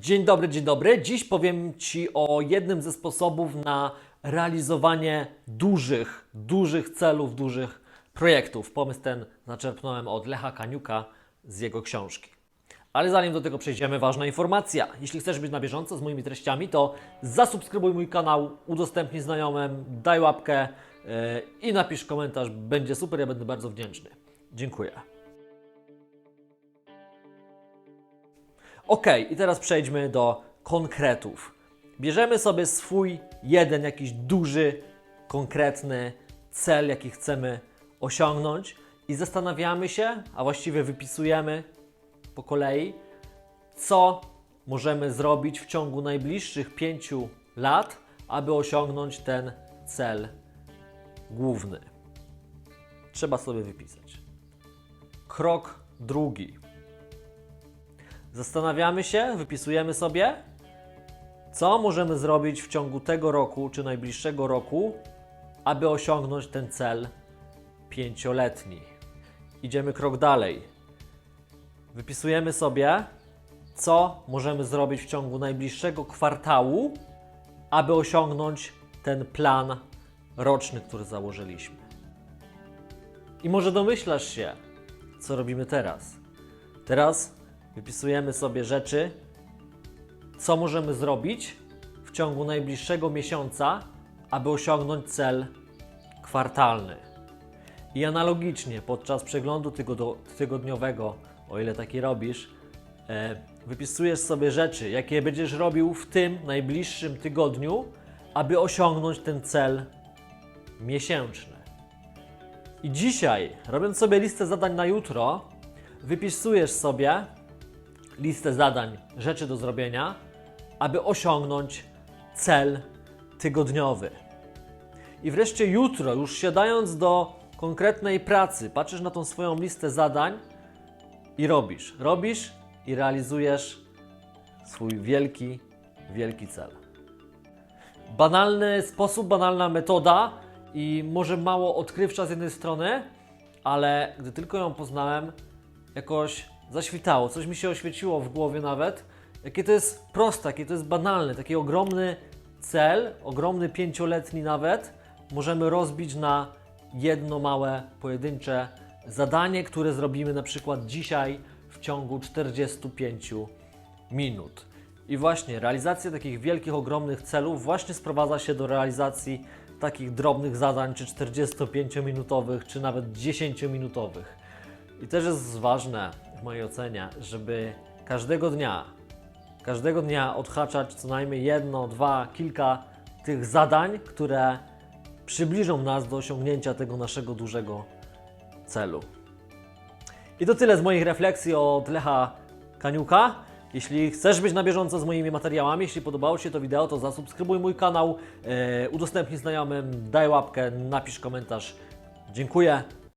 Dzień dobry, dzień dobry. Dziś powiem Ci o jednym ze sposobów na realizowanie dużych, dużych celów, dużych projektów. Pomysł ten zaczerpnąłem od Lecha Kaniuka z jego książki. Ale zanim do tego przejdziemy, ważna informacja. Jeśli chcesz być na bieżąco z moimi treściami, to zasubskrybuj mój kanał, udostępnij znajomym, daj łapkę yy, i napisz komentarz. Będzie super, ja będę bardzo wdzięczny. Dziękuję. Ok, i teraz przejdźmy do konkretów. Bierzemy sobie swój jeden jakiś duży, konkretny cel, jaki chcemy osiągnąć i zastanawiamy się, a właściwie wypisujemy po kolei, co możemy zrobić w ciągu najbliższych pięciu lat, aby osiągnąć ten cel główny. Trzeba sobie wypisać. Krok drugi. Zastanawiamy się, wypisujemy sobie, co możemy zrobić w ciągu tego roku czy najbliższego roku, aby osiągnąć ten cel pięcioletni. Idziemy krok dalej. Wypisujemy sobie, co możemy zrobić w ciągu najbliższego kwartału, aby osiągnąć ten plan roczny, który założyliśmy. I może domyślasz się, co robimy teraz. Teraz wypisujemy sobie rzeczy, co możemy zrobić w ciągu najbliższego miesiąca, aby osiągnąć cel kwartalny. I analogicznie podczas przeglądu tygodniowego, o ile taki robisz, e, wypisujesz sobie rzeczy, jakie będziesz robił w tym najbliższym tygodniu, aby osiągnąć ten cel miesięczny. I dzisiaj, robiąc sobie listę zadań na jutro, wypisujesz sobie listę zadań, rzeczy do zrobienia, aby osiągnąć cel tygodniowy. I wreszcie jutro, już siadając do konkretnej pracy, patrzysz na tą swoją listę zadań i robisz. Robisz i realizujesz swój wielki, wielki cel. Banalny sposób, banalna metoda i może mało odkrywcza z jednej strony, ale gdy tylko ją poznałem, jakoś zaświtało, coś mi się oświeciło w głowie nawet, jakie to jest proste, jakie to jest banalne, taki ogromny cel, ogromny pięcioletni nawet, możemy rozbić na jedno małe, pojedyncze zadanie, które zrobimy na przykład dzisiaj w ciągu 45 minut. I właśnie realizacja takich wielkich, ogromnych celów właśnie sprowadza się do realizacji takich drobnych zadań, czy 45-minutowych, czy nawet 10-minutowych. I też jest ważne w mojej ocenie, żeby każdego dnia, każdego dnia odhaczać co najmniej jedno, dwa, kilka tych zadań, które przybliżą nas do osiągnięcia tego naszego dużego celu. I to tyle z moich refleksji od Lecha Kaniuka. Jeśli chcesz być na bieżąco z moimi materiałami, jeśli podobało się to wideo, to zasubskrybuj mój kanał, e, udostępnij znajomym, daj łapkę, napisz komentarz. Dziękuję